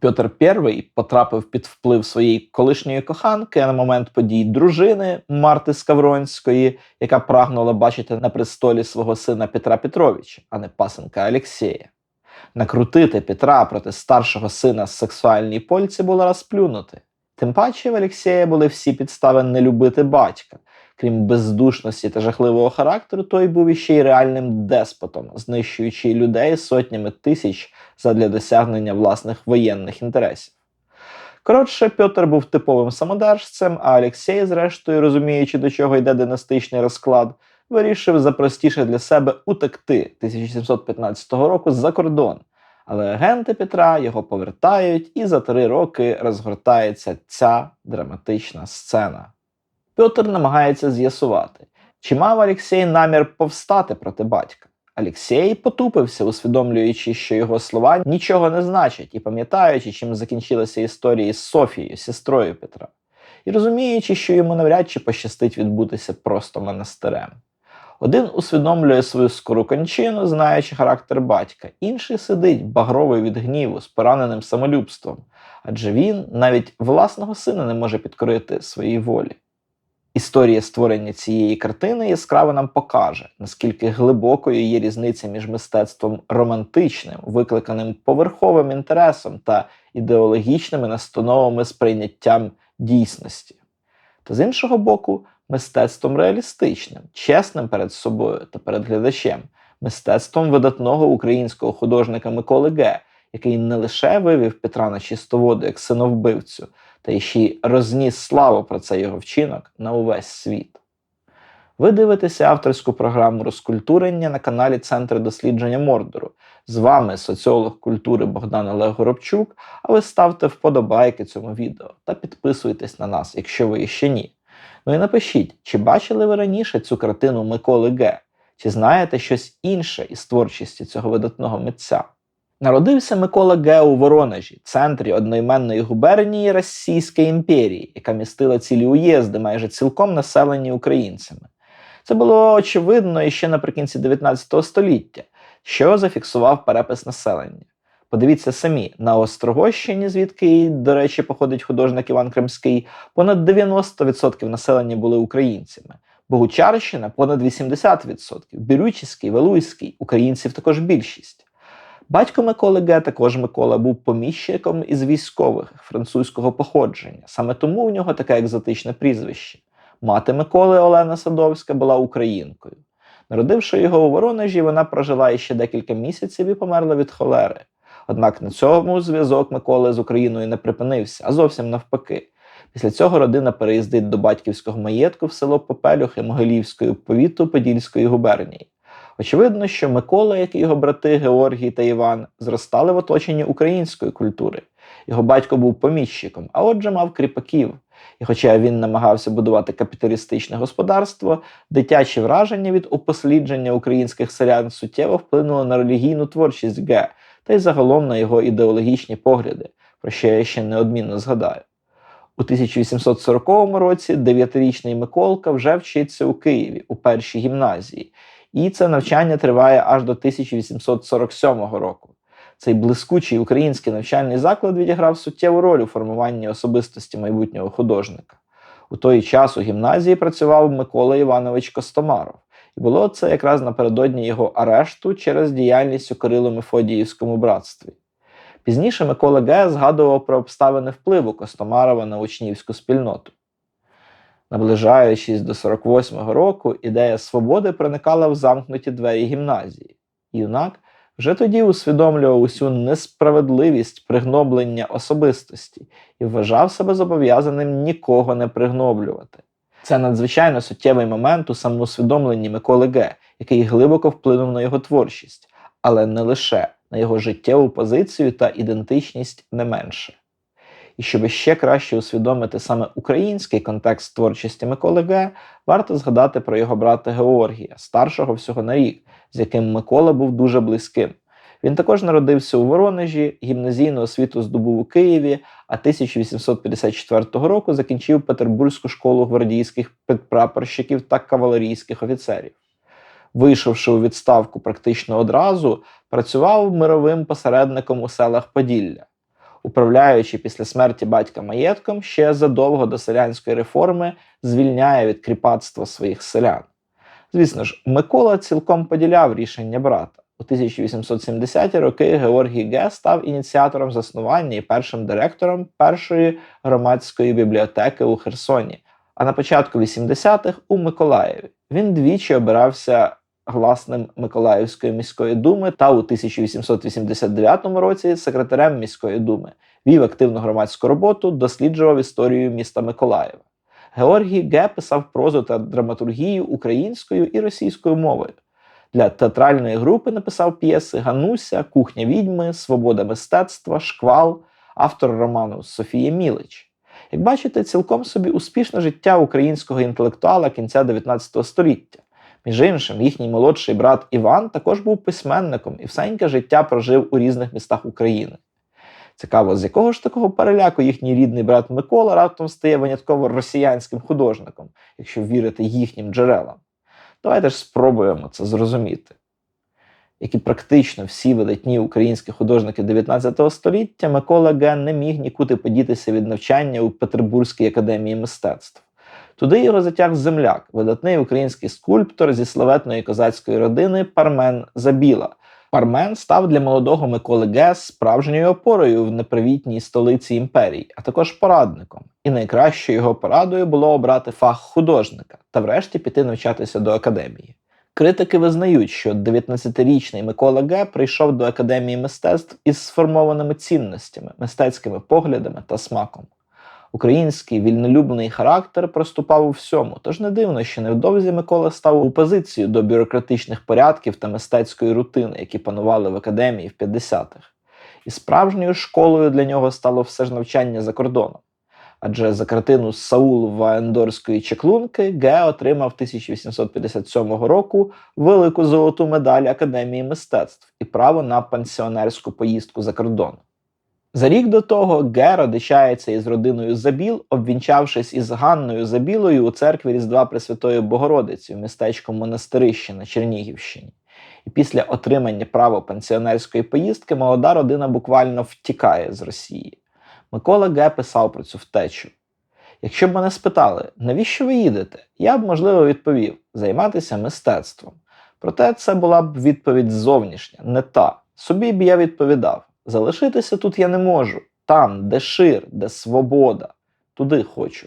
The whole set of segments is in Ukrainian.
Петр І потрапив під вплив своєї колишньої коханки на момент подій дружини Марти Скавронської, яка прагнула бачити на престолі свого сина Петра Петровича, а не пасенка Алексія. Накрутити Петра проти старшого сина з сексуальній польці було розплюнути. Тим паче в Алексія були всі підстави не любити батька. Крім бездушності та жахливого характеру, той був іще й реальним деспотом, знищуючи людей сотнями тисяч задля досягнення власних воєнних інтересів. Коротше, Петр був типовим самодержцем, а Алексій, зрештою, розуміючи, до чого йде династичний розклад, вирішив запростіше для себе утекти 1715 року за кордон. Але агенти Петра його повертають, і за три роки розгортається ця драматична сцена. Петр намагається з'ясувати, чи мав Алексій намір повстати проти батька. Алексій потупився, усвідомлюючи, що його слова нічого не значать, і пам'ятаючи, чим закінчилася історія з Софією, сестрою Петра, і розуміючи, що йому навряд чи пощастить відбутися просто монастирем. Один усвідомлює свою скору кончину, знаючи характер батька, інший сидить багровий від гніву з пораненим самолюбством, адже він навіть власного сина не може підкорити своїй волі. Історія створення цієї картини яскраво нам покаже, наскільки глибокою є різниця між мистецтвом романтичним, викликаним поверховим інтересом та ідеологічними настановами сприйняттям дійсності, та з іншого боку, мистецтвом реалістичним, чесним перед собою та перед глядачем, мистецтвом видатного українського художника Миколи Г., який не лише вивів Петра на чистоводу як синовбивцю, та ще й розніс славу про цей його вчинок на увесь світ. Ви дивитеся авторську програму розкультурення на каналі Центр дослідження Мордору. З вами соціолог культури Богдан Олег Горобчук, а ви ставте вподобайки цьому відео та підписуйтесь на нас, якщо ви ще ні. Ну і напишіть, чи бачили ви раніше цю картину Миколи Г, чи знаєте щось інше із творчості цього видатного митця? Народився Микола Ге у Воронежі, центрі одноіменної губернії Російської імперії, яка містила цілі уїзди, майже цілком населені українцями. Це було очевидно іще наприкінці 19 століття, що зафіксував перепис населення. Подивіться самі, на Острогощині, звідки, до речі, походить художник Іван Кримський, понад 90% населення були українцями. Богучарщина понад 80%, Бірючівський, Валуйський, українців також більшість. Батько Миколи Ге, також Микола, був поміщиком із військових французького походження. Саме тому у нього таке екзотичне прізвище. Мати Миколи Олена Садовська була українкою. Народивши його у Воронежі, вона прожила іще декілька місяців і померла від холери. Однак на цьому зв'язок Миколи з Україною не припинився, а зовсім навпаки. Після цього родина переїздить до батьківського маєтку в село Попелюхи Могилівської повіту Подільської губернії. Очевидно, що Микола, як і його брати Георгій та Іван, зростали в оточенні української культури. Його батько був поміщиком, а отже, мав кріпаків. І хоча він намагався будувати капіталістичне господарство, дитячі враження від упослідження українських селян суттєво вплинуло на релігійну творчість Г та й загалом на його ідеологічні погляди, про що я ще неодмінно згадаю. У 1840 році дев'ятирічний Миколка вже вчиться у Києві у першій гімназії, і це навчання триває аж до 1847 року. Цей блискучий український навчальний заклад відіграв суттєву роль у формуванні особистості майбутнього художника. У той час у гімназії працював Микола Іванович Костомаров, і було це якраз напередодні його арешту через діяльність у Кирило-Мефодіївському братстві. Пізніше Микола Ге згадував про обставини впливу Костомарова на учнівську спільноту. Наближаючись до 48-го року, ідея свободи проникала в замкнуті двері гімназії. Юнак вже тоді усвідомлював усю несправедливість пригноблення особистості і вважав себе зобов'язаним нікого не пригноблювати. Це надзвичайно суттєвий момент у самоусвідомленні Миколи Ге, який глибоко вплинув на його творчість, але не лише на його життєву позицію та ідентичність не менше. І щоб ще краще усвідомити саме український контекст творчості Миколи Г, варто згадати про його брата Георгія, старшого всього на рік, з яким Микола був дуже близьким. Він також народився у Воронежі, гімназійну освіту здобув у Києві, а 1854 року закінчив Петербурзьку школу гвардійських підпрапорщиків та кавалерійських офіцерів. Вийшовши у відставку практично одразу, працював мировим посередником у селах Поділля. Управляючи після смерті батька маєтком, ще задовго до селянської реформи звільняє від кріпацтва своїх селян. Звісно ж, Микола цілком поділяв рішення брата. У 1870-ті роки Георгій Ге став ініціатором заснування і першим директором першої громадської бібліотеки у Херсоні. А на початку 80-х у Миколаєві він двічі обирався гласним Миколаївської міської думи та у 1889 році секретарем міської думи. Вів активну громадську роботу, досліджував історію міста Миколаєва. Георгій Ге писав прозу та драматургію українською і російською мовою. Для театральної групи написав п'єси Гануся, Кухня відьми, Свобода мистецтва, Шквал, автор роману Софія Мілич. Як бачите, цілком собі успішне життя українського інтелектуала кінця 19 століття. Між іншим, їхній молодший брат Іван також був письменником і всеньке життя прожив у різних містах України. Цікаво, з якого ж такого переляку їхній рідний брат Микола раптом стає винятково росіянським художником, якщо вірити їхнім джерелам. Давайте ж спробуємо це зрозуміти. Як і практично всі видатні українські художники 19 століття, Микола Ген не міг нікуди подітися від навчання у Петербурзькій академії мистецтв. Туди його затяг земляк, видатний український скульптор зі славетної козацької родини Пармен Забіла. Пармен став для молодого Миколи Ге справжньою опорою в непривітній столиці імперії, а також порадником. І найкращою його порадою було обрати фах художника та врешті піти навчатися до академії. Критики визнають, що 19-річний Микола Ге прийшов до академії мистецтв із сформованими цінностями, мистецькими поглядами та смаком. Український вільнолюбний характер проступав у всьому, тож не дивно, що невдовзі Микола став у позицію до бюрократичних порядків та мистецької рутини, які панували в академії в 50-х. І справжньою школою для нього стало все ж навчання за кордоном. Адже за картину Саул Ваендорської чеклунки Ге отримав 1857 року велику золоту медаль Академії мистецтв і право на пенсіонерську поїздку за кордон. За рік до того Ге родичається із родиною Забіл, обвінчавшись із Ганною Забілою у церкві Різдва Пресвятої Богородиці в містечку Монастирище на Чернігівщині. І після отримання права пенсіонерської поїздки молода родина буквально втікає з Росії. Микола Ге писав про цю втечу. Якщо б мене спитали, навіщо ви їдете, я б, можливо, відповів займатися мистецтвом. Проте це була б відповідь зовнішня, не та. Собі б я відповідав: залишитися тут я не можу, там, де шир, де свобода, туди хочу.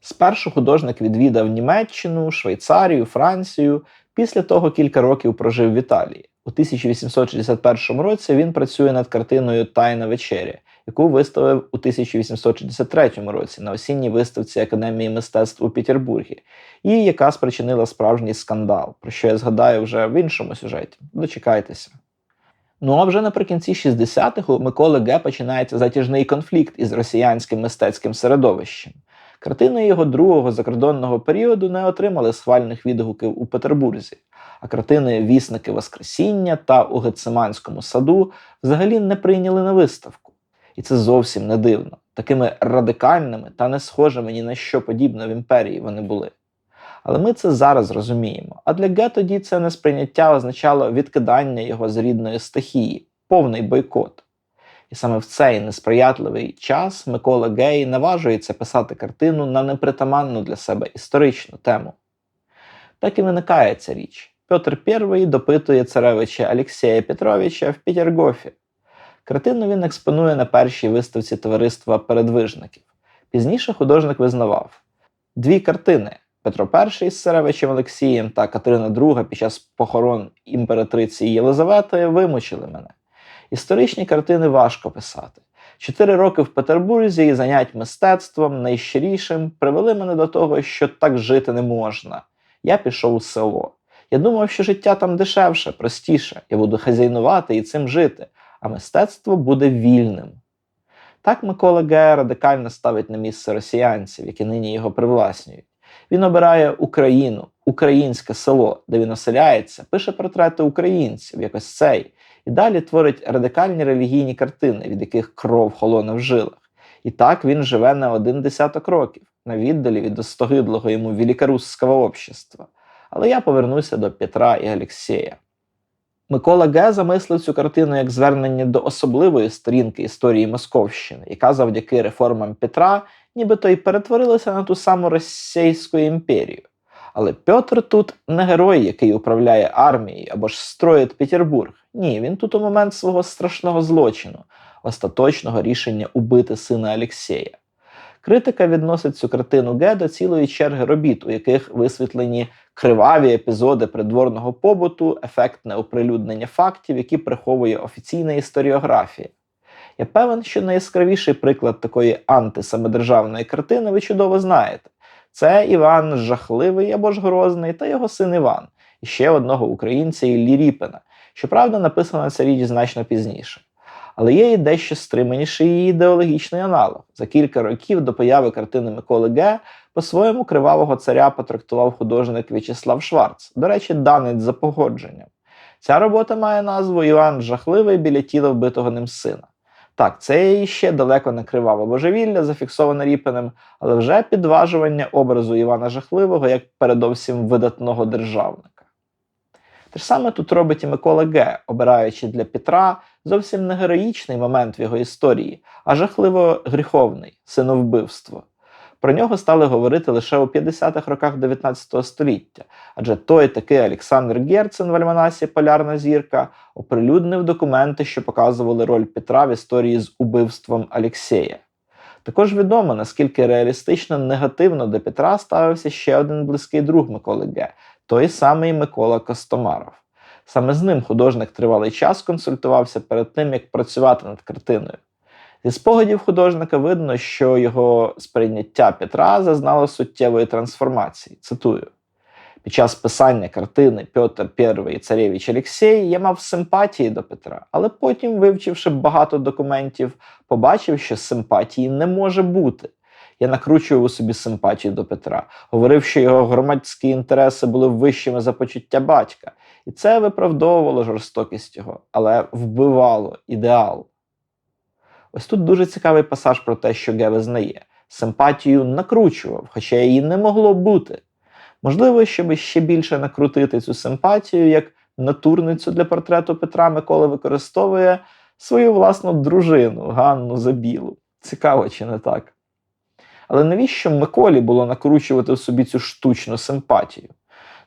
Спершу художник відвідав Німеччину, Швейцарію, Францію, після того кілька років прожив в Італії. У 1861 році він працює над картиною Тайна вечеря, яку виставив у 1863 році на осінній виставці Академії мистецтв у Петербургі, і яка спричинила справжній скандал, про що я згадаю вже в іншому сюжеті. Дочекайтеся. Ну а вже наприкінці 60-х у Миколи Ге починається затяжний конфлікт із росіянським мистецьким середовищем. Картини його другого закордонного періоду не отримали схвальних відгуків у Петербурзі, а картини Вісники Воскресіння та у Гециманському саду взагалі не прийняли на виставку. І це зовсім не дивно. Такими радикальними та не схожими ні на що подібне в імперії вони були. Але ми це зараз розуміємо. А для Ге тоді це несприйняття означало відкидання його з рідної стихії, повний бойкот. І саме в цей несприятливий час Микола Гей наважується писати картину на непритаманну для себе історичну тему. Так і виникає ця річ. Петр І допитує царевича Алексія Петровича в Петергофі. Картину він експонує на першій виставці товариства передвижників. Пізніше художник визнавав дві картини Петро І з царевичем Олексієм та Катерина II під час похорон імператриці Єлизавети вимучили мене. Історичні картини важко писати. Чотири роки в Петербурзі і занять мистецтвом найщирішим привели мене до того, що так жити не можна. Я пішов у село. Я думав, що життя там дешевше, простіше, я буду хазяйнувати і цим жити, а мистецтво буде вільним. Так Микола Ге радикально ставить на місце росіянців, які нині його привласнюють. Він обирає Україну, українське село, де він оселяється, пише портрети українців, якось цей, і далі творить радикальні релігійні картини, від яких кров холоне в жилах. І так він живе не один десяток років, на віддалі від достогидлого йому великорусского общества. Але я повернуся до Петра і Алексія. Микола Ге замислив цю картину як звернення до особливої сторінки історії Московщини, яка завдяки реформам Петра нібито й перетворилася на ту саму Російську імперію. Але Петр тут не герой, який управляє армією або ж строїть Петербург. Ні, він тут у момент свого страшного злочину, остаточного рішення убити сина Алексея. Критика відносить цю картину Ге до цілої черги робіт, у яких висвітлені криваві епізоди придворного побуту, ефектне оприлюднення фактів, які приховує офіційна історіографія. Я певен, що найяскравіший приклад такої антисамодержавної картини ви чудово знаєте. Це Іван Жахливий або ж Грозний та його син Іван, і ще одного українця Іллі Ріпина. Щоправда, написана ця річ значно пізніше. Але є і дещо стриманіший її ідеологічний аналог. За кілька років до появи картини Миколи Ге по-своєму кривавого царя потрактував художник В'ячеслав Шварц, до речі, данець за погодженням. Ця робота має назву Іван Жахливий біля тіла вбитого ним сина. Так, це ще далеко не криваве божевілля, зафіксоване Ріпинем, але вже підважування образу Івана Жахливого як передовсім видатного державника. Те ж саме тут робить і Микола Ге, обираючи для Петра зовсім не героїчний момент в його історії, а жахливо гріховний синовбивство. Про нього стали говорити лише у 50-х роках 19 століття, адже той такий Олександр Герцен в альманасі Полярна зірка оприлюднив документи, що показували роль Петра в історії з убивством Алексея. Також відомо, наскільки реалістично негативно до Петра ставився ще один близький друг Миколи Ге, той самий Микола Костомаров. Саме з ним художник тривалий час консультувався перед тим, як працювати над картиною. Зі спогадів художника видно, що його сприйняття Петра зазнало суттєвої трансформації. Цитую. Під час писання картини Петр І Царевич Алексій я мав симпатії до Петра, але потім, вивчивши багато документів, побачив, що симпатії не може бути. Я накручував у собі симпатію до Петра, говорив, що його громадські інтереси були вищими за почуття батька, і це виправдовувало жорстокість його, але вбивало ідеал. Ось тут дуже цікавий пасаж про те, що Ге визнає. Симпатію накручував, хоча її не могло бути. Можливо, щоб ще більше накрутити цю симпатію, як натурницю для портрету Петра Микола використовує свою власну дружину Ганну Забілу. Цікаво, чи не так? Але навіщо Миколі було накручувати в собі цю штучну симпатію?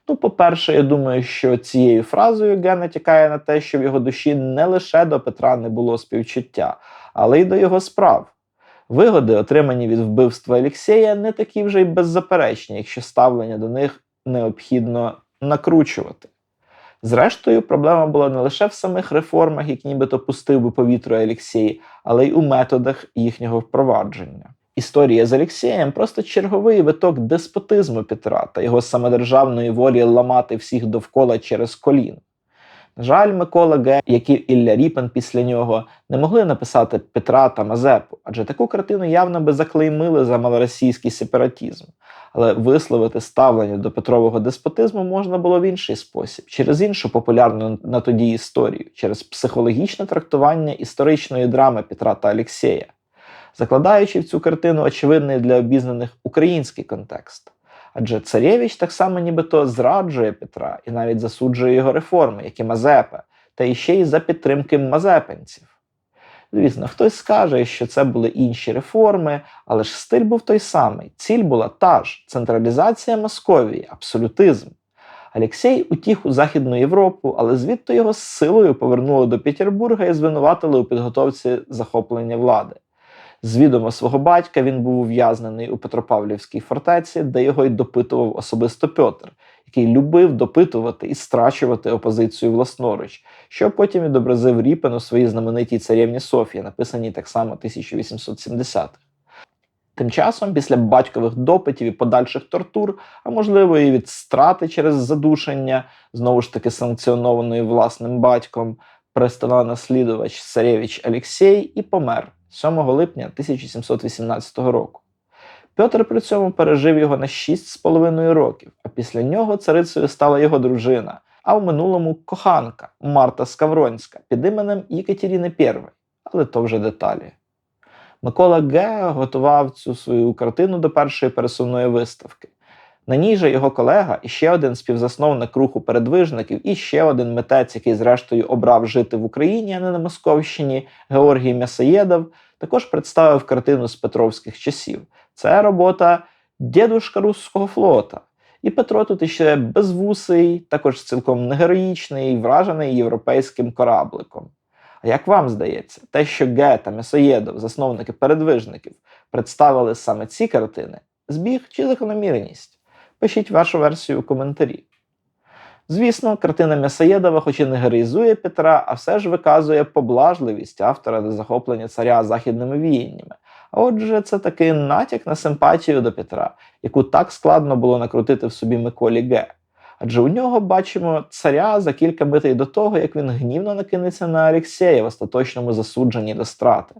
Ну, по-перше, я думаю, що цією фразою Ген натякає на те, що в його душі не лише до Петра не було співчуття, але й до його справ. Вигоди, отримані від вбивства Еліксея, не такі вже й беззаперечні, якщо ставлення до них необхідно накручувати. Зрештою, проблема була не лише в самих реформах, які нібито пустив би повітря Еліксій, але й у методах їхнього впровадження. Історія з Алексієм просто черговий виток деспотизму Петра та його самодержавної волі ламати всіх довкола через колін. На жаль, Микола Ге, як і Ілля Ріпен після нього, не могли написати Петра та Мазепу, адже таку картину явно би заклеймили за малоросійський сепаратізм. Але висловити ставлення до Петрового деспотизму можна було в інший спосіб, через іншу популярну на тоді історію, через психологічне трактування історичної драми Петра та Алексея закладаючи в цю картину очевидний для обізнаних український контекст. Адже царєвич так само нібито зраджує Петра і навіть засуджує його реформи, як і Мазепа, та іще й за підтримки мазепинців. Звісно, хтось скаже, що це були інші реформи, але ж стиль був той самий. Ціль була та ж централізація Московії, абсолютизм. Алексій утік у Західну Європу, але звідти його з силою повернули до Петербурга і звинуватили у підготовці захоплення влади. З відома свого батька він був ув'язнений у Петропавлівській фортеці, де його й допитував особисто Петр, який любив допитувати і страчувати опозицію власноруч, що потім відобразив Ріпен у своїй знаменитій царівні Софії, написаній так само 1870-х. Тим часом, після батькових допитів і подальших тортур, а можливо, і від страти через задушення, знову ж таки санкціонованої власним батьком, наслідувач царевич Алексій і помер 7 липня 1718 року. Петр при цьому пережив його на 6,5 років, а після нього царицею стала його дружина, а в минулому коханка Марта Скавронська під іменем Єкатеріни І, але то вже деталі. Микола Ге готував цю свою картину до першої пересувної виставки. На ній же його колега і ще один співзасновник руху передвижників, і ще один митець, який, зрештою, обрав жити в Україні, а не на Московщині, Георгій Мясоєдов, також представив картину з Петровських часів. Це робота дідушка руського флота. І Петро тут іще безвусий, також цілком негероїчний, вражений європейським корабликом. А як вам здається, те, що Ге та Мясоєдов, засновники передвижників, представили саме ці картини, збіг чи закономірність? Пишіть вашу версію у коментарі. Звісно, картина Мясоєдова, хоч і не героїзує Петра, а все ж виказує поблажливість автора до захоплення царя західними віяннями. А отже, це такий натяк на симпатію до Петра, яку так складно було накрутити в собі Миколі Ге. Адже у нього бачимо царя за кілька митей до того, як він гнівно накинеться на Алексея в остаточному засудженні до страти.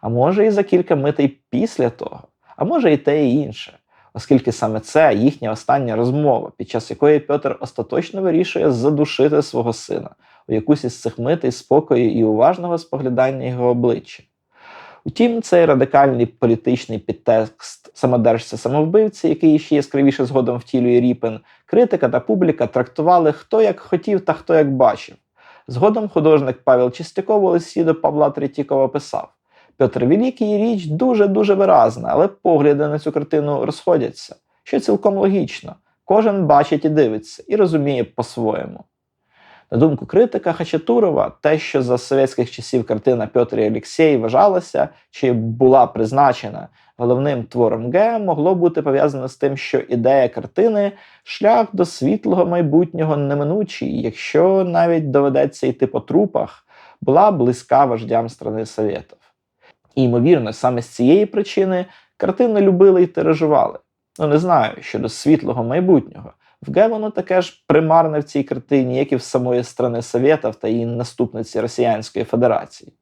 А може і за кілька митей після того, а може і те і інше, оскільки саме це їхня остання розмова, під час якої Петр остаточно вирішує задушити свого сина у якусь із цих митей спокою і уважного споглядання його обличчя. Утім, цей радикальний політичний підтекст самодержця самовбивці, який ще яскравіше згодом втілює Ріпен, критика та публіка трактували хто як хотів та хто як бачив. Згодом художник Павел Чистяков у листі до Павла Третьякова писав: Петр Великий річ дуже-дуже виразна, але погляди на цю картину розходяться, що цілком логічно. Кожен бачить і дивиться, і розуміє по-своєму. На думку критика Хачатурова, те, що за совєтських часів картина Петр і Олексій вважалася чи була призначена головним твором Г, могло бути пов'язано з тим, що ідея картини шлях до світлого майбутнього неминучий, якщо навіть доведеться йти по трупах, була близька вождям страни Совєтів. І, ймовірно, саме з цієї причини картини любили і тиражували. Ну, не знаю щодо світлого майбутнього. В воно таке ж примарне в цій картині, як і в самої страни Совєтів та її наступниці Росіянської Федерації.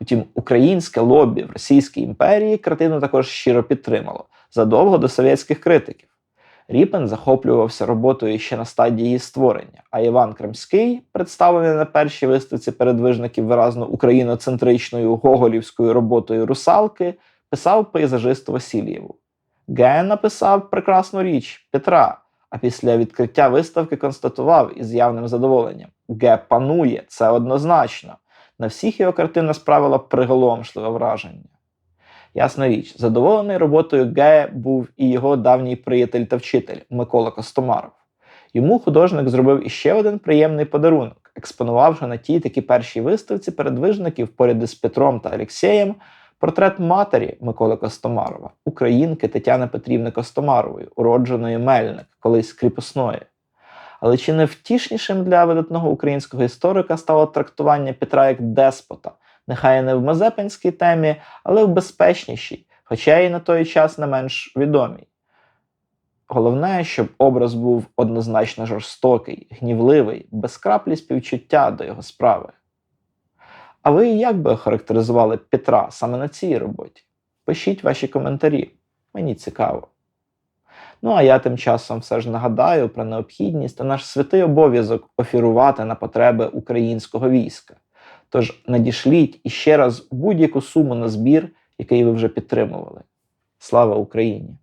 Утім, українське лобі в Російській імперії картину також щиро підтримало задовго до совєтських критиків. Ріпен захоплювався роботою ще на стадії створення, а Іван Кримський, представлений на першій виставці передвижників виразно україноцентричною гоголівською роботою русалки, писав пейзажисту Васильєву. Ген написав прекрасну річ Петра, а після відкриття виставки констатував із явним задоволенням: Ге панує, це однозначно. На всіх його картина справила приголомшливе враження. Ясна річ, задоволений роботою Ге був і його давній приятель та вчитель Микола Костомаров. Йому художник зробив іще один приємний подарунок, експонувавши на тій такі першій виставці передвижників поряд із Петром та Алексєєм портрет матері Миколи Костомарова, українки Тетяни Петрівни Костомарової, уродженої Мельник, колись кріпосної. Але чи не втішнішим для видатного українського історика стало трактування Петра як деспота, нехай не в мазепинській темі, але в безпечнішій, хоча й на той час не менш відомій. Головне, щоб образ був однозначно жорстокий, гнівливий, без краплі співчуття до його справи. А ви як би охарактеризували Петра саме на цій роботі? Пишіть ваші коментарі, мені цікаво. Ну а я тим часом все ж нагадаю про необхідність та наш святий обов'язок офірувати на потреби українського війська. Тож надішліть іще раз будь-яку суму на збір, який ви вже підтримували. Слава Україні!